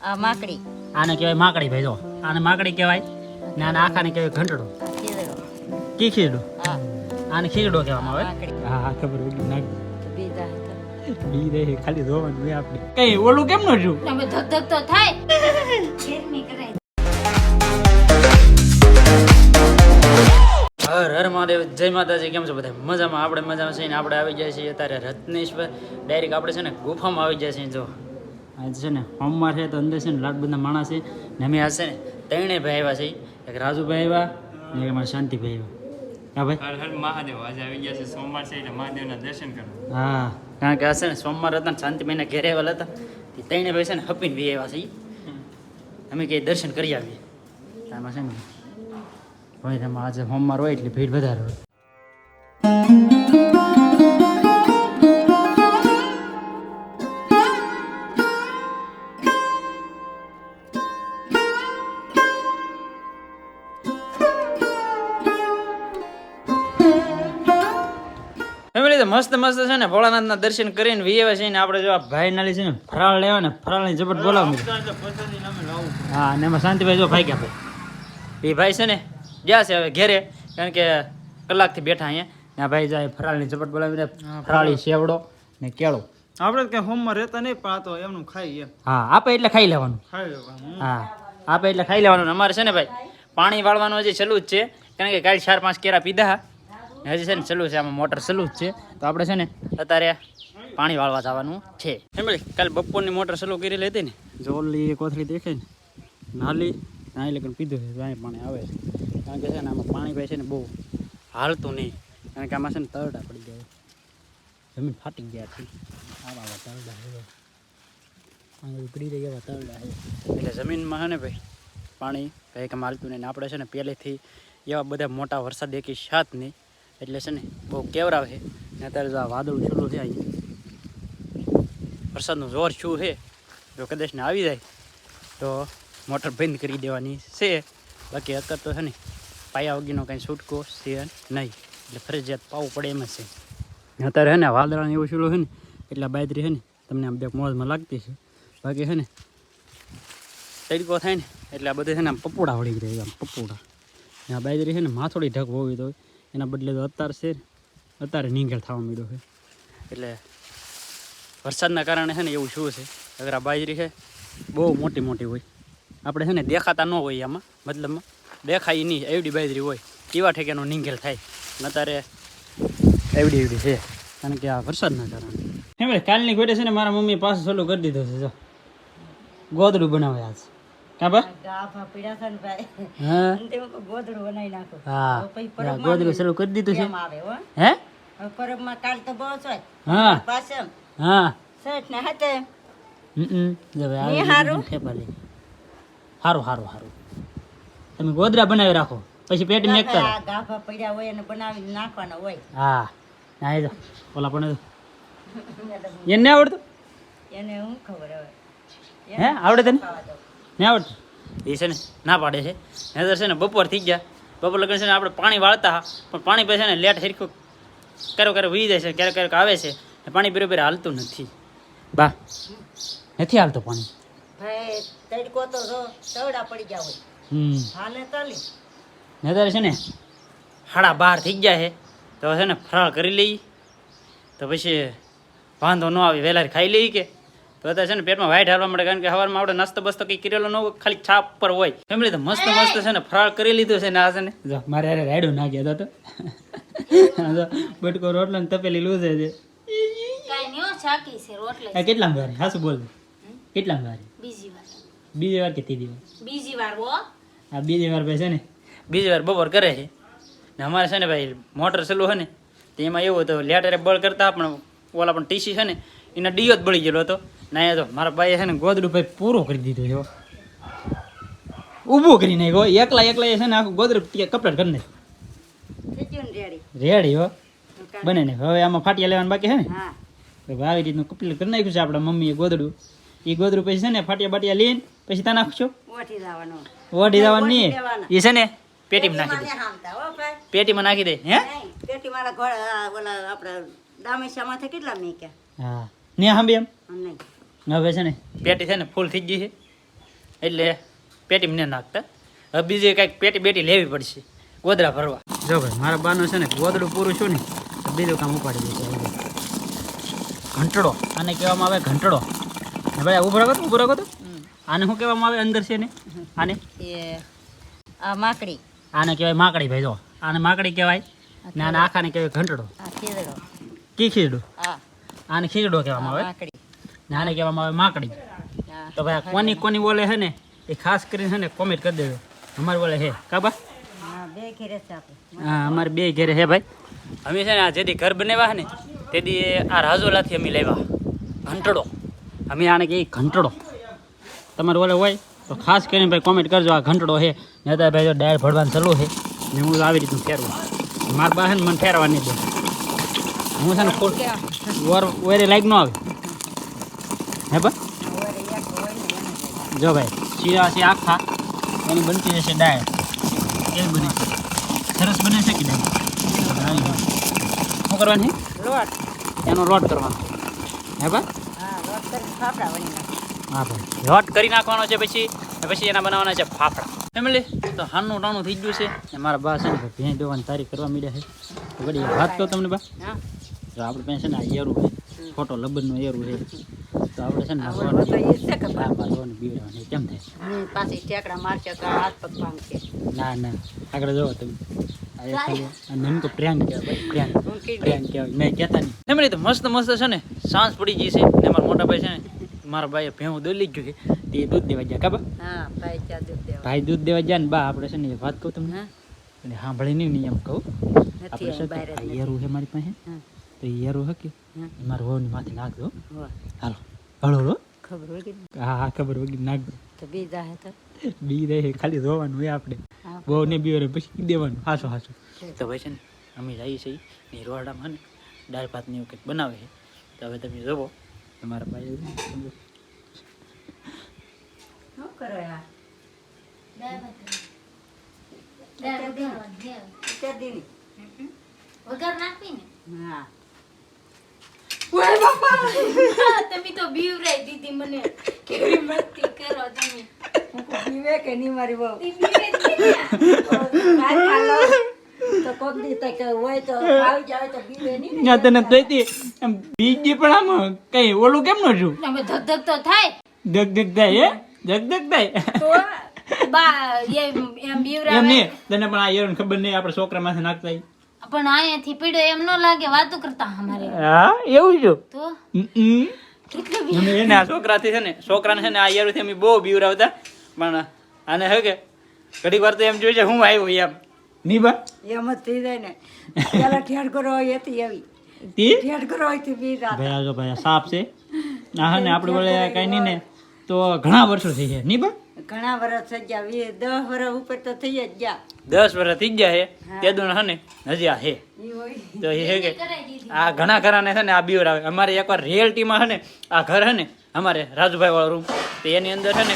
આ માકડી. આને કહેવાય માકડી ભાઈ જો. આને માકડી કહેવાય ને આને આખાને કહેવાય ઘંટડો. કી ખીરડો આને ખીરડો કહેવામાં આવે. હા હા ખબર પડી નાખ બી ખાલી ધોવાનું હોય આપણે. કઈ ઓલું કેમ નો જો તમે ધક ધક તો થાય. ગરમી કરાય હર હર મહાદેવ જય માતાજી કેમ છો બધા? મજામાં આપણે મજામાં છીએ ને આપણે આવી જાય છીએ અત્યારે રત્નેશ્વર. ડાયરેક્ટ આપણે છે ને ગુફામાં આવી જાય છીએ જો. આજ છે ને સોમવાર છે તો અંદર છે ને લાડ બધા માણસ છે. ને અમે આ છે ને ત્રણેય ભાઈ આવ્યા છે. એક રાજુભાઈ આવ્યા ને એક અમારા શાંતિભાઈ આવ્યા. હા ભાઈ? હર હર મહાદેવ આજે આવી ગયા છે સોમવાર છે એટલે મહાદેવના દર્શન કરવા. હા કારણ કે આ છે ને સોમવાર હતા ને શાંતિભાઈના ઘેરે આવેલા હતા. તે ત્રણેય ભાઈ છે ને હપીને ભાઈ આવ્યા છે. અમે કંઈ દર્શન કરી આવીએ. આમાં છે ને ભાઈ તમે આજે હોમવાર હોય એટલે ભીડ વધારે હોય. મસ્ત મસ્ત છે ને ભોળાનાથના દર્શન કરીને વિયેવા છે ને આપણે જો આ ભાઈ નાલી છે ને ફરાળ લેવા ને ફરાળની જબટ બોલાવી હા ને એમાં શાંતિભાઈ જો ભાઈ ગયા ભાઈ. એ ભાઈ છે ને ગયા છે હવે ઘેરે કારણ કે કલાકથી બેઠા અહીંયા. ને આ ભાઈ જાય ફરાળની ઝપટ બોલાવીને ફરાળી. સેવડો ને કેળો. આપણે કઈ હોમમાં રહેતા નહીં પણ આ તો એમનું ખાઈ એમ હા આપે એટલે ખાઈ લેવાનું. ખાઈ લેવાનું. હા આપે એટલે ખાઈ લેવાનું. અમારે છે ને ભાઈ પાણી વાળવાનું હજી છેલ્લું જ છે. કારણ કે કાલે ચાર પાંચ કેરા પીધા. ને હજી છે ને સલું છે, આમાં મોટર સલું જ છે. તો આપણે છે ને અત્યારે પાણી વાળવા જવાનું છે. એમ કાલે બપોરની મોટર સલું કરી લેતી ને? જોલી કોથળી દેખે ને, નાલી નાઈ લગન પીધું છે ત્યાં પાણી આવે છે. કારણ કે છે ને આમાં પાણી ભાઈ છે ને બહુ હાલતું નહીં. કારણ કે આમાં છે ને તરડા પડી ગયા જમીન ફાટી ગયા છે. આવા આવા તરડા છે પાણી ઉકળી રહી એવા તરડા એટલે જમીનમાં છે ને ભાઈ, પાણી કંઈક માલતું નહીં આપણે છે ને પહેલેથી એવા બધા મોટા વરસાદ એકી સાત નહીં. એટલે છે ને બહુ કેવરાવે છે. ને અત્યારે આ વાદળું છૂલું છે અહીં વરસાદનું જોર શું છે? જો કદાચ ને આવી જાય, તો મોટર બંધ કરી દેવાની છે. બાકી અત્યારે તો છે ને પાયા વગીનો કાંઈ છૂટકો છે નહીં. એટલે ફરજિયાત પાવું પડે એમ છે. અત્યારે છે ને વાદળાને એવું છૂલું છે ને, એટલે બાયદરી છે ને, તમને આમ બે મોજમાં લાગતી છે બાકી છે ને તડકો થાય ને, એટલે આ બધે છે ને આમ પપોડા વળી ગયા આમ પપોડા આ બાજરી છે ને, માથોડી ઢગ હોવી તો એના બદલે તો અત્યારે છે અત્યારે નીંગળ થવા માંડ્યો છે. એટલે વરસાદના કારણે છે ને એવું શું છે? અગર બાજરી છે, બહુ મોટી મોટી હોય. આપણે છે ને દેખાતા ન હોય આમાં, મતલબમાં દેખાય નહીં, એવડી બાજરી હોય. કેવા ઠેકેનો નીંગેલ થાય? અત્યારે એવડી એવડી છે, કારણ કે આ વરસાદના કારણે. હે ભાઈ, કાલની ગોટે છે ને મારા મમ્મી પાસે ચાલુ કરી દીધો છે, જો. ગોદડું બનાવે આજ કા બા. હા. ગોદડું શરૂ કરી દીધું છે. આવે હો. હે? પરબમાં કાલ તો બહુ છે. હા. પાછમ હા. શેઠ ને હાથે. હમ જો હવે આવી ની રીતનું હારું? તમે ગોદરા બનાવી રાખો. પછી પેટ મેક કરો ગાભા પડ્યા હોય એને બનાવી નાખવાના હોય. હા. ના એ ઓલા પણ એને આવડતું? એને હું ખબર હવે. હે? આવડે તને? ખાવા દઉં નહીં આવડતું એ છે ને ના પાડે છે. નહીતર છે ને બપોર થઈ ગયા. બપોર લગન છે ને આપણે પાણી વાળતા હા. પણ પાણી પછી છે ને લેટ હરખું ક્યારેક ક્યારેક વી જાય છે ક્યારેક ક્યારેક આવે છે. ને પાણી બરોબર હાલતું નથી. બા નથી હાલતું પાણી? ભાઈ તડકો તો જો તવડા પડી ગયા હોય. હમ. હાલે ચાલી. નહીતર છે ને સાડા બાર થઈ ગયા છે. તો છે ને ફરાળ કરી લઈ તો પછી વાંધો ન આવે વહેલા ખાઈ લઈ કે? તો અત્યારે છે ને પેટમાં વાઈટ હાલવા મળે કારણ કે સવારમાં આપણે નાસ્તો બસ્તો કંઈ કરેલો ન હોય ખાલી છાપ પર હોય. ફેમિલી તો મસ્ત મસ્ત છે ને ફરાળ કરી લીધું છે ને આ છે ને. જો મારે અરે રાયડું ના ગયા તો. બટકો રોટલો ને તપેલી લૂઝે છે. કેટલા વાર? હાસુ બોલ? કેટલા વારે? બીજી વાર. બીજી વાર કે ત્રીજી વાર? બીજી વાર હા. આ બીજી વાર ભાઈ છે ને બીજી વાર બપોર કરે છે. ને અમારે છે ને ભાઈ મોટર ચાલુ છે ને તો એમાં એવું હતું લેટરે બળ કરતા પણ ઓલા પણ ટીસી છે ને એના ડીઓ જ બળી ગયેલો હતો. ના તો મારા ભાઈએ છે ને ગોદડું ભાઈ પૂરું કરી દીધું છે ઊભું કરી નાખ્યો એકલા એકલા છે ને આખું ગોદડું કપડે કરી નાખ્યું. રેડી. હો. બને ને હવે આમાં ફાટિયા લેવાનું બાકી છે ને? આવી રીતનું કપડું કરી નાખ્યું છે આપણા મમ્મીએ ગોદડું. એ ગોદડું પછી છે ને ફાટિયા બાટિયા લઈને પછી ત્યાં નાખશો? ઓઢી જવાનું નહીં. એ છે ને પેટીમાં નાખી દે. પેટીમાં નાખી દે હે? પેટીમાં ઓલા આપણા દામેશામાંથી કેટલા મેં હા. ને સાંભળી એમ? નહીં. હવે છે ને પેટી છે ને ફૂલ થઈ ગઈ છે. એટલે પેટી મને નાખતા. હવે બીજી કંઈક પેટી બેટી લેવી પડશે. ગોદરા ભરવા. જો ભાઈ મારા બાનું છે ને ગોદડું પૂરું છું ને બીજું કામ ઉપાડી દે ઘંટડો. આને કહેવામાં આવે ઘંટડો. ભાઈ ઊભો રાખો ઊભો રાખો તો. આને શું કહેવામાં આવે અંદર છે ને? આને? આ માકડી. આને કહેવાય માકડી ભાઈ જો. આને માકડી કહેવાય. ને આને આખાને કહેવાય ઘંટડો. આ કી ખીચડું આને ખીચડો કહેવામાં આવે. માકડી ને આને કહેવામાં આવે માકડી. તો ભાઈ કોની કોની બોલે છે ને એ ખાસ કરીને છે ને કોમેન્ટ કરી દેજો. અમારે બોલે હે કાબા હા હા અમારે બે ઘેરે હે ભાઈ. અમે છે ને આ જેથી ઘર બનાવ્યા ને તેથી આ રાજોલાથી અમે લાવ્યા. ઘંટડો. અમે આને કહીએ ઘંટડો. તમારે ઓલે હોય તો ખાસ કરીને ભાઈ કોમેન્ટ કરજો આ ઘંટડો છે. નેતા ભાઈ જો ડાયર ભરવાનું ચાલુ છે ને હું આવી રીતનું ફેરવું. મારા પાસે ને મને ફેરવા નહીં દે. હું છે ને ઓર ઓરે લાઈક ન આવે. હે બા ઓરે એક હોય ને એને જ. ભાઈ શીરા છે આખા એની બનતી હશે ડાય એ બને છે? સરસ બને છે કે ડાયર શું કરવાની લોટ. એનો લોટ કરવાનો. હે બા હા ભાઈ. લોટ કરી નાખવાનો છે પછી પછી એના બનાવવાના છે ફાફડા. ફેમિલી તો હાનું ટાણું થઈ ગયું છે. ને મારા બા છે ને ભેં દેવાની તારીખ કરવા માંડ્યા છે. બધી વાત કહું તમને બા. આપણે પાસે ને આ એરું ખોટો લબનનું એરું છે. તો આપણે છે ને આવડવો તો જ છે કે બા બા લોન કેમ થાય? હું પાછી ટેકડા મારશે તો હાથ પગ ભાંગશે ના ના. આગળ જોવો તમે. નામ તો પ્રિયાંક કહેવાય ભાઈ કહેવાય. મેં કહેતા નહીં. એમ તો મસ્ત મસ્ત છે ને સાંજ પડી ગઈ છે. ને મારા મોટા ભાઈ છે ને મારા ભાઈએ ભેહું દૂધ લઈ ગયું છે. તે દૂધ દેવા ગયા કાબા હા ભાઈ ચા દૂધ દેવા. ભાઈ દૂધ દેવા ગયા ને બા આપણે છે ને વાત કહું તમને. અને સાંભળી નહીં એમ કહું. આપણે છે. યરું મારી પાસે. તો એ યરું હકે. મારું એ માથે નાખજો. હોવે. હાલો. હળો ખબર હા હા ખબર વગી નાખજો તો બીજા હે તો. બી રહે ખાલી રોવાનું હોય આપણે. બહુ ને બી રે પછી દેવાનું? હાસો હાસો. તો ભાઈ છે ને અમે જઈએ છીએ ને રોડામાં ને દાળ ભાત ને એવું કંઈક બનાવે છે. તો હવે તમે જોવો તમારા ભાઈ શું કરો યાર તે દીની. વગર નાખવી ને? હા. તમે તો બીવરાઈ દીધી મને. કેવી મસ્તી કરો તમે. બીવે કે નહીં મારી બહુ. તો કોક કે હોય તો આવી જાય તો પીવે નહીં ના. તને તોયતી બીજી પણ આમ કઈ ઓલું કેમ નો છું તમે ધક તો થાય. ધક ધક થાય હે? ધક ધક થાય. તો બા એમ એમ એમ નહીં તને પણ આ યરણ ખબર નહીં આપણે છોકરા માંથી નાખતા. પણ અહીંયાથી પીડ્યો એમ ન લાગે વાતો કરતા અમારે. હા એવું જો તો. કેટલું એને આ છોકરાથી છે ને છોકરાને છે ને આ યરુથી અમે બહુ બીવરાવતા. પણ આને હે કે ઘડીક વાર તો એમ જોઈએ છે હું આવ્યો એમ. નહીં બા? એમ જ થઈ જાય ને. પેલા ઠેડ કરો હોય એથી આવી તી? ઠેડ કરો હોય પી જાતા. ભાઈ આ ભાઈ સાપ છે. આ હે ને આપણે બોલે કઈ નહીં ને તો ઘણા વર્ષો થઈ ગયા. નહીં બા? ઘણા વર્ષ થઈ ગયા. વી દસ વર્ષ ઉપર તો થઈ જ ગયા. દસ વર્ષ થઈ ગયા હે? તે દુણ હે ને હજી આ હે. તો હે કે આ ઘણા ઘરાને છે ને આ બીવર આવે. અમારે એકવાર રિયલ્ટીમાં છે ને આ ઘર હે ને અમારે રાજુભાઈ વાળો રૂમ તો એની અંદર છે ને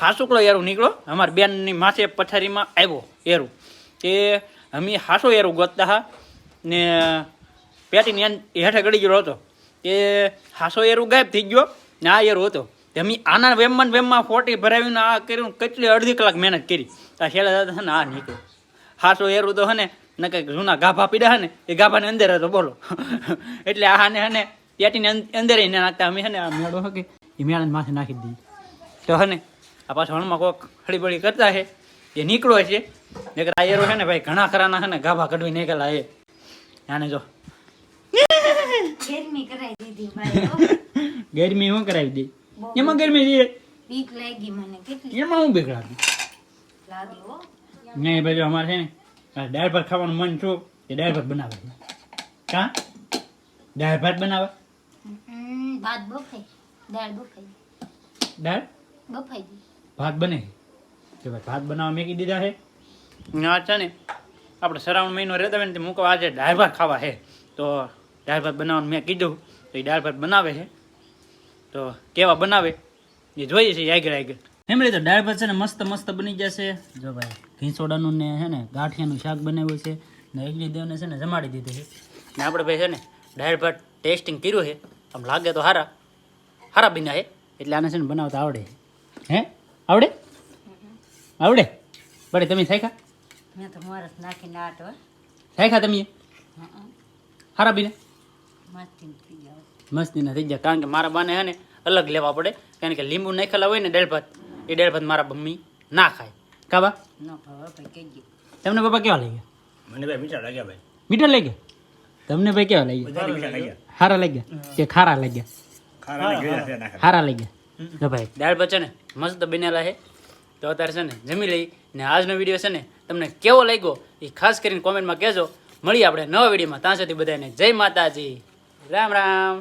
હાસુકડો એરું નીકળો. અમારે બેનની માથે પથારીમાં આવ્યો એરું. તે અમે હાસો એરું ગોતતા હા. ને પેટીની હેઠે ગળી ગયો હતો. તે હાસો એરું ગાયબ થઈ ગયો ને આ એરું હતો. તે અમે આના વેમમાં વેમમાં ફોટી ભરાવીને આ કર્યું કેટલી અડધી કલાક મહેનત કરી. આ છેલ્લા દાદા ને આ નીકળ્યો. હાસો એરું તો હને ને કંઈક જૂના ગાભા પીડા હે ને એ ગાભાની અંદર હતો બોલો. એટલે આ હે ને પેટીની અં- અંદર એને નાખતા. અમે હને આ મેળો હકે એ મેળાને માથે નાખી દઈએ તો હને આ પાછો હણમાં કોક હળીબળી કરતા છે. એ નીકળો છે. નકર આ એરો છે ને ભાઈ ઘણા ખરાના હે ને ગાભા કઢવી નીકળ્યા એ આને જો. ગરમી કરાવી દીધી ગરમી શું કરાવી દે એમાં ગરમી છે. બીક લાગી મને. કેટલી? એમાં હું બીક લાગી? હો. નહીં ભાઈ અમારે છે ને દાળ ભાત ખાવાનું મન છું એ દાળ ભાત બનાવે છે. કા? દાળ ભાત બનાવે? ભાત બફાઈ. દાળ બફાઈ. દાળ? બફાઈ ભાત બને કે ભાઈ ભાત બનાવવા મેં દીધા છે. આ છે ને આપણે શ્રાવણ મહિનો રહેતા હોય ને તે મૂકો આજે દાળ ભાત ખાવા છે. તો દાળ ભાત બનાવવાનું મેં કીધું તો એ દાળ ભાત બનાવે છે. તો કેવા બનાવે? એ જોઈએ છે આગળ આગળ. એમ તો દાળ ભાત છે ને મસ્ત મસ્ત બની જશે જો ભાઈ ઘીસોડાનું ને છે ને ગાંઠિયાનું શાક બનાવ્યું છે. ને અગ્નિ દેવને છે ને જમાડી દીધું છે. ને આપણે ભાઈ છે ને દાળ ભાત ટેસ્ટિંગ કર્યું છે. આમ લાગે તો સારા સારા બીના છે. એટલે આને છે ને બનાવતા આવડે. હે? આવડે? આવડે? બડે તમે થાય મેં તો મોરસ નાખીને આટ. હો થાય તમે હારા બીને મસ્તી મસ્તીના થઈ ગયા. કારણ કે મારા બાને હે ને અલગ લેવા પડે. કારણ કે લીંબુ નાખેલા હોય ને દેડભાત ભાત એ દેડભાત ભાત મારા મમ્મી ના ખાય. કાબા તમને બાપા કેવા લાગ્યા? મને ભાઈ મીઠા લાગ્યા ભાઈ. મીઠા લાગ્યા? તમને ભાઈ કેવા લાગ્યા? બધાને મીઠા લાગ્યા. હારા લાગ્યા? કે ખારા લાગ્યા? હારા લાગ્યા? તો ભાઈ દાળ ભાત છે ને મસ્ત બનેલા છે. તો અત્યારે છે ને જમી લઈ ને આજનો વીડિયો છે ને તમને કેવો લાગ્યો એ ખાસ કરીને કોમેન્ટમાં કહેજો. મળીએ આપણે નવા વિડીયોમાં. ત્યાં સુધી બધાને જય માતાજી. રામ રામ.